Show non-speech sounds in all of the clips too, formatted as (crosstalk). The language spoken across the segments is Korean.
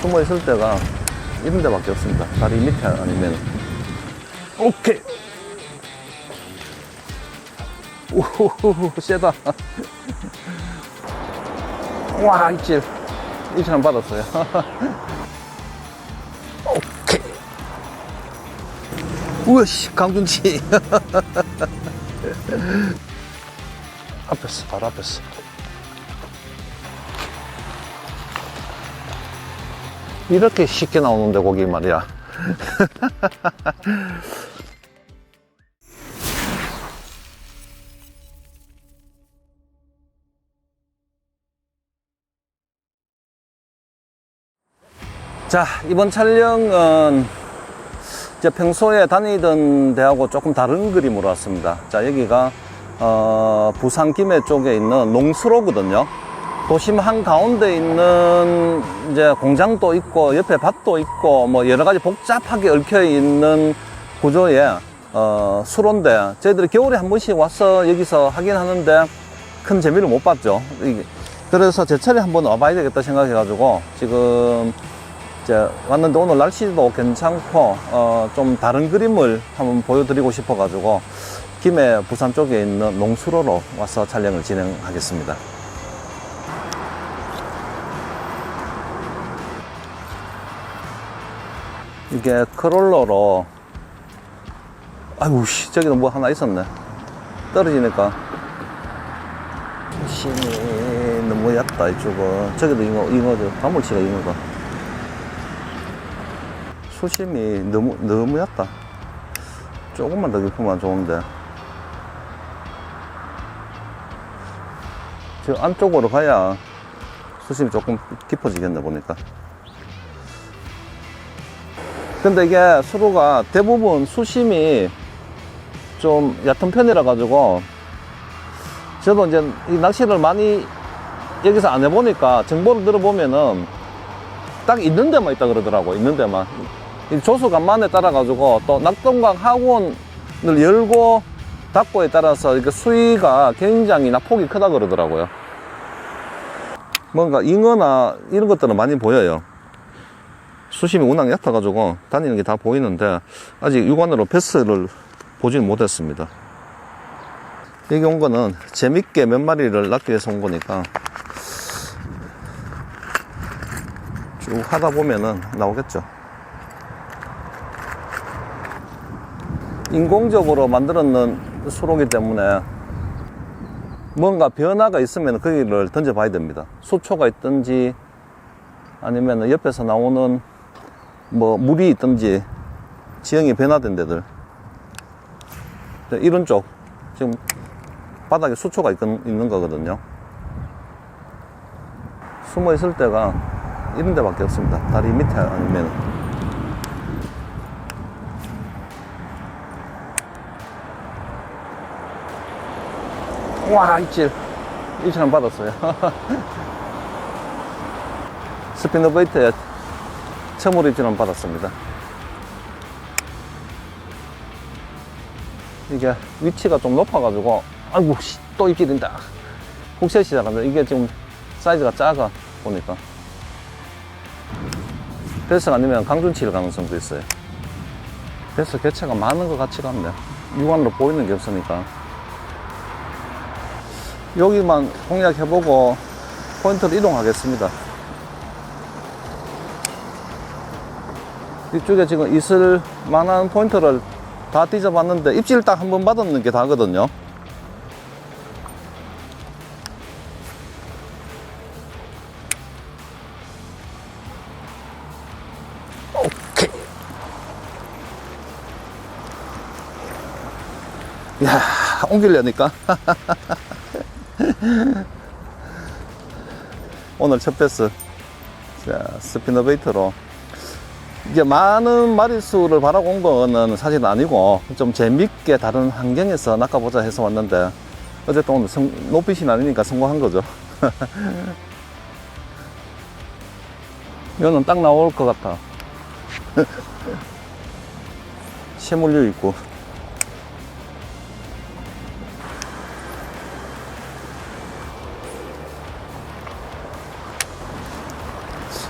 숨어 있을 때가 이런 데밖에 없습니다. 다리 밑에 아니면. 오케이. 오호호호, 세다. 와, 입질. 입질 한번 받았어요. (laughs) 오케이. 우와씨, 강준치. (laughs) 앞에서, 바로 앞에서. 이렇게 쉽게 나오는데, 고기 말이야. (laughs) 자, 이번 촬영은 이제 평소에 다니던 데하고 조금 다른 그림으로 왔습니다. 자, 여기가, 어, 부산 김해 쪽에 있는 농수로거든요. 도심 한가운데 있는 이제 공장도 있고, 옆에 밭도 있고, 뭐 여러 가지 복잡하게 얽혀 있는 구조의, 어, 수로인데, 저희들이 겨울에 한 번씩 와서 여기서 하긴 하는데, 큰 재미를 못 봤죠. 그래서 제철에 한번 와봐야 되겠다 생각해가지고, 지금 이제 왔는데 오늘 날씨도 괜찮고 어, 좀 다른 그림을 한번 보여드리고 싶어가지고 김해 부산 쪽에 있는 농수로로 와서 촬영을 진행하겠습니다. 이게 크롤러로 아이고 씨 저기도 뭐 하나 있었네 떨어지니까 힘이 너무 얕다 이쪽은 저기도 잉어 잉어죠 가물치가 잉어가 수심이 너무 너무 얕다. 조금만 더 깊으면 좋은데. 저 안쪽으로 가야 수심이 조금 깊어지겠네 보니까. 근데 이게 수로가 대부분 수심이 좀 얕은 편이라 가지고 저도 이제 이 낚시를 많이 여기서 안 해보니까 정보를 들어보면은 딱 있는 데만 있다 그러더라고 있는 데만. 이 조수간만에 따라 가지고 또 낙동강 학원을 열고 닫고에 따라서 이렇게 수위가 굉장히 낙폭이 크다 그러더라고요. 뭔가 잉어나 이런 것들은 많이 보여요 수심이 워낙 얕아 가지고 다니는 게 다 보이는데 아직 육안으로 패스를 보지는 못했습니다 여기 온 거는 재밌게 몇 마리를 낚기 위해서 온 거니까 쭉 하다 보면은 나오겠죠. 인공적으로 만들었는 수로기 때문에 뭔가 변화가 있으면 거기를 던져봐야 됩니다. 수초가 있든지 아니면 옆에서 나오는 뭐 물이 있든지 지형이 변화된 데들 이런 쪽 지금 바닥에 수초가 있, 있는 거거든요. 숨어 있을 때가 이런 데밖에 없습니다. 다리 밑에 아니면 와 입질 입질 한 받았어요. (laughs) 스피너베이트에 처음으로 입질 한 받았습니다. 이게 위치가 좀 높아가지고 아이고 씨, 또 입질인다. 혹시 시작한다. 이게 지금 사이즈가 작아 보니까. 베스가 아니면 강준치일 가능성도 있어요. 베스 개체가 많은 것 같지가 않네. 육안으로 보이는 게 없으니까. 여기만 공략해보고 포인트를 이동하겠습니다. 이쪽에 지금 있을 만한 포인트를 다 뒤져봤는데 입질 딱 한 번 받았는 게 다거든요. 오케이. 야, 옮기려니까. (laughs) 오늘 첫 패스. 자, 스피너베이트로. 이게 많은 마리수를 바라고 온 거는 사실 아니고, 좀 재밌게 다른 환경에서 낚아보자 해서 왔는데, 어쨌든 오늘 성, 높이신 아니니까 성공한 거죠. (laughs) 이거는 딱 나올 것 같아. (laughs) 쇠물류 있고.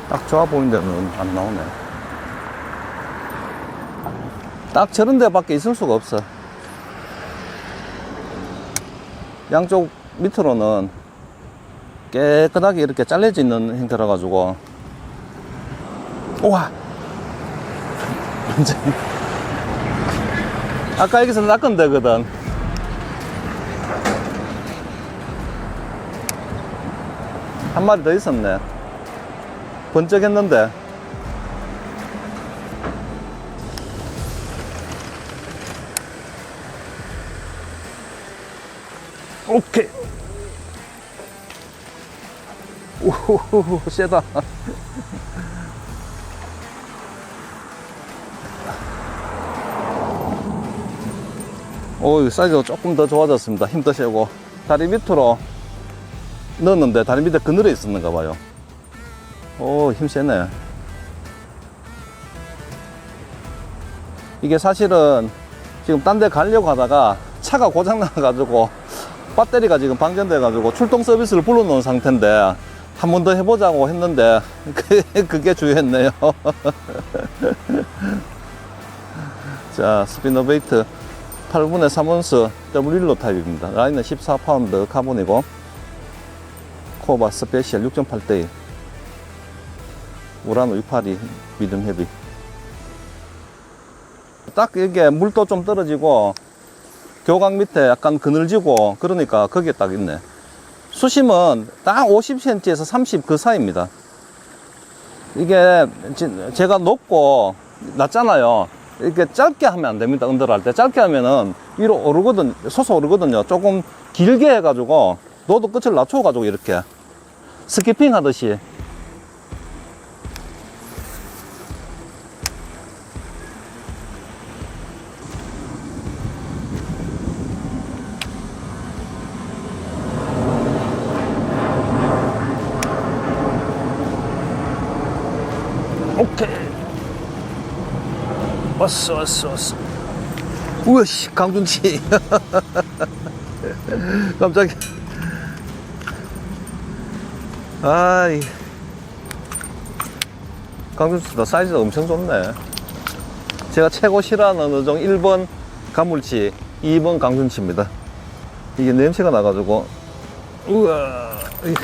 딱 좋아 보이는 데는 안 나오네. 딱 저런 데밖에 있을 수가 없어. 양쪽 밑으로는 깨끗하게 이렇게 잘려져 있는 형태라 가지고. 우와! 아까 여기서 낚은 데거든 한 마리 더 있었네. 번쩍했는데 오케이. 오호호호 세다. 오 사이즈가 조금 더 좋아졌습니다. 힘도 세고. 다리 밑으로 넣었는데 다리 밑에 그늘에 있었는가 봐요. 오 힘 세네. 이게 사실은 지금 딴 데 가려고 하다가 차가 고장 나가지고 배터리가 지금 방전돼 가지고 출동 서비스를 불러놓은 상태인데 한 번 더 해보자고 했는데 그- (laughs) 그게 주였네요. (laughs) 자 스피너베이트 8분의 3온스 W1로 타입입니다. 라인은 14파운드 카본이고 코바 스페셜 6.8대 우라노 682 미듬 헤비. 딱 이게 물도 좀 떨어지고 교각 밑에 약간 그늘지고 그러니까 거기에 딱 있네. 수심은 딱 50cm에서 30 그 사이입니다. 이게 지- 제가 높고 낮잖아요. 이렇게 짧게 하면 안 됩니다. 언더를 할 때. 짧게 하면은 위로 오르거든 솟아 오르거든요. 조금 길게 해가지고 노도 끝을 낮춰 가지고 이렇게 스키핑 하듯이 오케이. 왔어 왔어 왔어. 우와 씨 강준치 깜짝이야 아 이. 강준치도 사이즈가 엄청 좋네. 제가 최고 싫어하는 어종 1번 가물치 2번 강준치입니다. 이게 냄새가 나가지고. 우와. 이-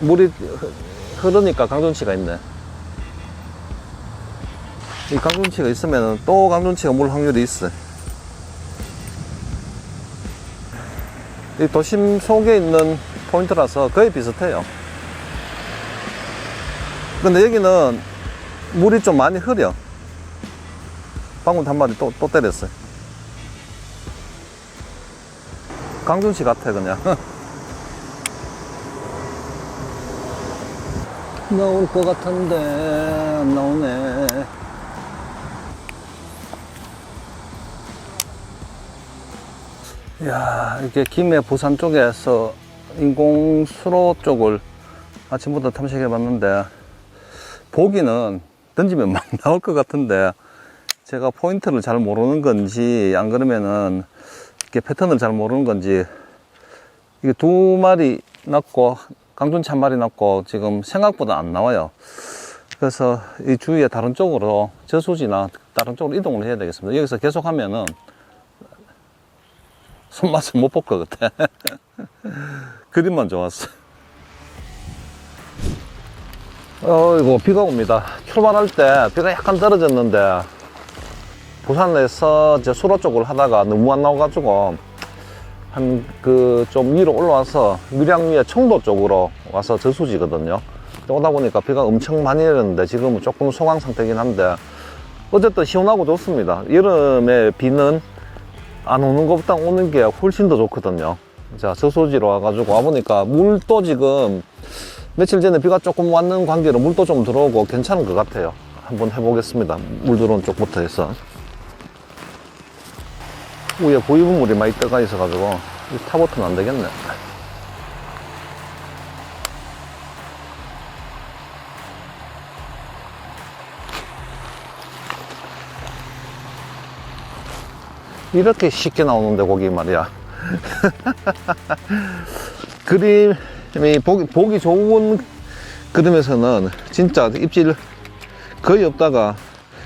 물이 흐- 흐르니까 강준치가 있네 이 강준치가 있으면 또 강준치가 물 확률이 있어. 이 도심 속에 있는 포인트라서 거의 비슷해요. 근데 여기는 물이 좀 많이 흐려. 방금 한 마리 또, 또 때렸어요. 강준치 같아, 그냥. (laughs) 나올 것 같은데, 안 나오네. 야 이게 김해 부산 쪽에서 인공수로 쪽을 아침부터 탐색해 봤는데 보기는 던지면 (laughs) 막 나올 것 같은데 제가 포인트를 잘 모르는 건지 안 그러면은 이게 패턴을 잘 모르는 건지 이게 두 마리 났고 한 마리 났고 지금 생각보다 안 나와요 그래서 이 주위에 다른 쪽으로 저수지나 다른 쪽으로 이동을 해야 되겠습니다 여기서 계속 하면은 손맛을 못 볼 것 같아. (laughs) 그림만 좋았어. 어이구, 비가 옵니다. 출발할 때 비가 약간 떨어졌는데, 부산에서 이제 수로 쪽을 하다가 너무 안 나와가지고, 한 그 좀 위로 올라와서 밀양 위에 청도 쪽으로 와서 저수지거든요. 오다 보니까 비가 엄청 많이 내렸는데 지금은 조금 소강 상태긴 한데, 어쨌든 시원하고 좋습니다. 여름에 비는 안 오는 것보다 오는 게 훨씬 더 좋거든요. 자, 저소지로 와가지고 와보니까 물도 지금 며칠 전에 비가 조금 왔는 관계로 물도 좀 들어오고 괜찮은 것 같아요. 한번 해보겠습니다. 물 들어온 쪽부터 해서. 위에 고유분물이 많이 떠가 있어가지고 이 타보트는 안 되겠네. 이렇게 쉽게 나오는데 고기 말이야. (laughs) 그림이 보기, 보기 좋은 그러면서는 진짜 입질 거의 없다가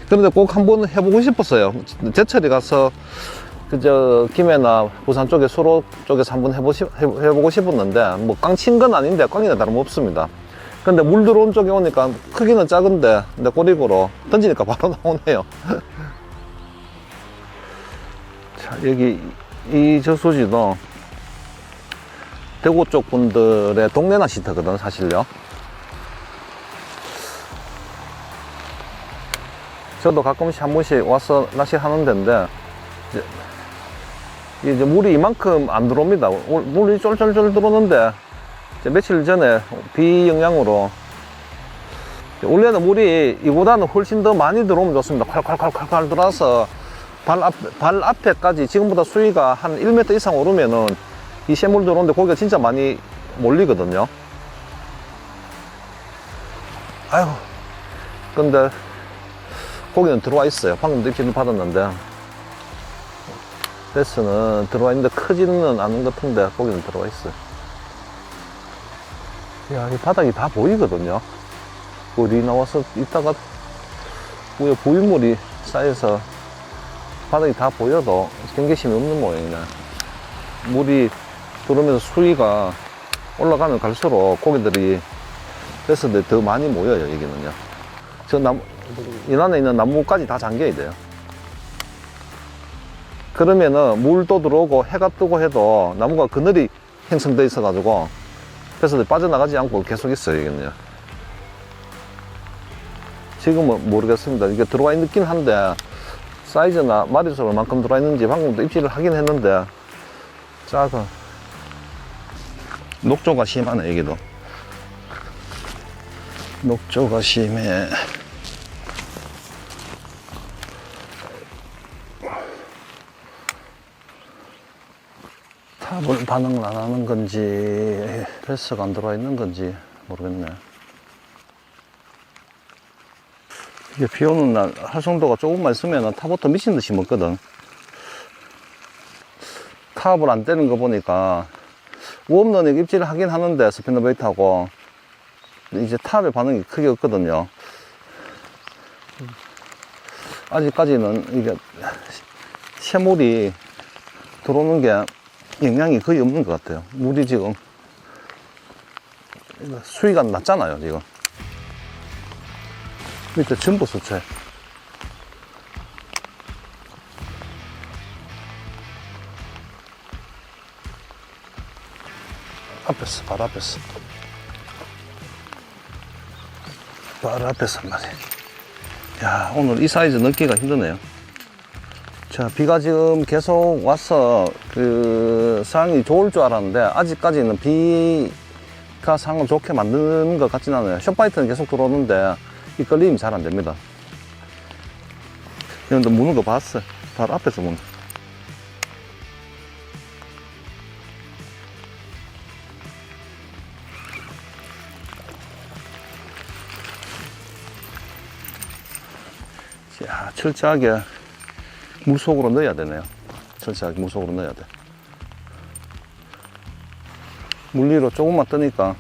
그런데 꼭 한번 해보고 싶었어요. 제철에 가서 그저 김해나 부산 쪽에 수로 쪽에서 한번 해보시, 해- 해보고 싶었는데 뭐꽝친건 아닌데 꽝이나 다름없습니다. 근데 물 들어온 쪽에 오니까 크기는 작은데 근데 꼬리고로 던지니까 바로 (laughs) 나오네요. (laughs) 자 여기 이 저수지도 대구 쪽 분들의 동네 낚시터거든 사실요. 저도 가끔씩 한 번씩 와서 낚시 하는 데인데 이제, 물이 이만큼 안 들어옵니다. 올- 물이 쫄쫄쫄 들어오는데 며칠 전에 비 영향으로 원래는 물이 이보다는 훨씬 더 많이 들어오면 좋습니다. 콸콸콸콸콸 들어와서 발, 앞, 발 앞에까지 지금보다 수위가 한 1m 이상 오르면은 이 샘물 들어오는데 고기가 진짜 많이 몰리거든요. 아유, 근데 고기는 들어와 있어요. 방금도 입질을 받았는데 베스는 들어와 있는데 크지는 않은 것 같은데 고기는 들어와 있어요. 야, 이 바닥이 다 보이거든요. 물이 나와서 이따가 위에 부유물이 쌓여서 바닥이 다 보여도 경계심이 없는 모양이네. 물이 들어오면서 수위가 올라가면 갈수록 고기들이 베스들이 더 많이 모여요, 여기는요. 저 나무, 이 안에 있는 나무까지 다 잠겨야 돼요. 그러면은 물도 들어오고 해가 뜨고 해도 나무가 그늘이 형성돼 있어 가지고 그래서 빠져나가지 않고 계속 있어요, 이거는요. 지금은 모르겠습니다. 이게 들어와 있긴 한데 사이즈나 마리수 얼만큼 들어와 있는지 방금도 입질을 하긴 했는데 작아. 녹조가 심하네, 여기도. 녹조가 심해. 반응을 안 하는 건지, 패스가 안 들어와 있는 건지 모르겠네. 이게 비 오는 날 활성도가 조금만 있으면 탑부터 미친 듯이 먹거든. 탑을 안 떼는 거 보니까 우업론이 입질을 하긴 하는데 스피너 베이트하고 이제 탑의 반응이 크게 없거든요. 아직까지는 이게 새물이 들어오는 게 영향이 거의 없는 것 같아요. 물이 지금 수위가 낮잖아요, 지금. 밑에 전부 수채. 앞에서, 바로 앞에서. 바로 앞에서 한 마리. 야, 오늘 이 사이즈 넣기가 힘드네요. 자, 비가 지금 계속 와서 그 상황이 좋을 줄 알았는데 아직까지는 비가 상을 좋게 만드는 것 같진 않아요. 숏바이트는 계속 들어오는데 이 끌림이 잘 안 됩니다. 여러분들 무는 거 봤어. 바로 앞에서 무는. 야, 철저하게 물속으로 넣어야 되네요. 철저하게 물속으로 넣어야 돼. 물리로 조금만 뜨니까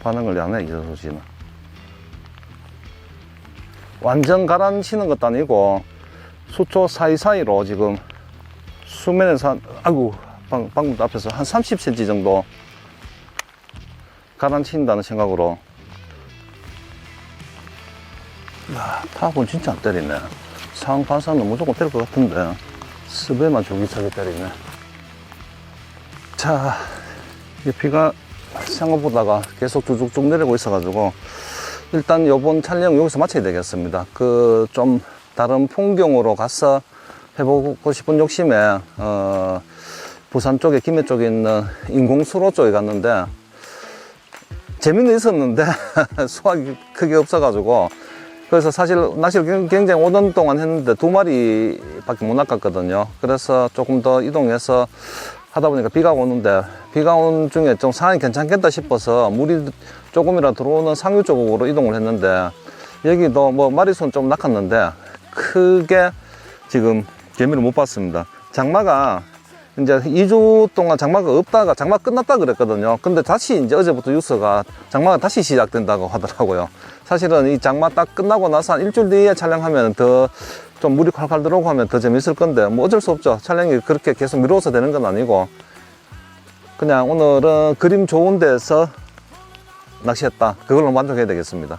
반응을 안 해, 이 소시는. 완전 가라앉히는 것도 아니고 수초 사이사이로 지금 수면에서 한, 아이고, 방, 방금 앞에서 한 30cm 정도 가라앉힌다는 생각으로 야, 탑은 진짜 안 때리네. 상황 판사는 무조건 때릴 것 같은데, 스베만 조기차게 때리네. 자, 이 비가 생각보다가 계속 쭉쭉쭉 내리고 있어 가지고, 일단 요번 촬영 여기서 마쳐야 되겠습니다. 그, 좀 다른 풍경으로 가서 해보고 싶은 욕심에, 어, 부산 쪽에, 김해 쪽에 있는 인공수로 쪽에 갔는데, 재미는 있었는데, (laughs) 수확이 크게 없어 가지고, 그래서 사실 낚시를 굉장히 오전 동안 했는데 두 마리밖에 못 낚았거든요. 그래서 조금 더 이동해서 하다 보니까 비가 오는데 비가 온 중에 좀 상황이 괜찮겠다 싶어서 물이 조금이라 들어오는 상류 쪽으로 이동을 했는데 여기도 뭐 마리수는 좀 낚았는데 크게 지금 재미를 못 봤습니다. 장마가 이제 2주 동안 장마가 없다가 장마 끝났다 그랬거든요. 근데 다시 이제 어제부터 뉴스가 장마가 다시 시작된다고 하더라고요. 사실은 이 장마 딱 끝나고 나서 한 일주일 뒤에 촬영하면 더 좀 물이 콸콸 들어오고 하면 더 재밌을 건데 뭐 어쩔 수 없죠. 촬영이 그렇게 계속 미뤄서 되는 건 아니고 그냥 오늘은 그림 좋은 데서 낚시했다. 그걸로 만족해야 되겠습니다.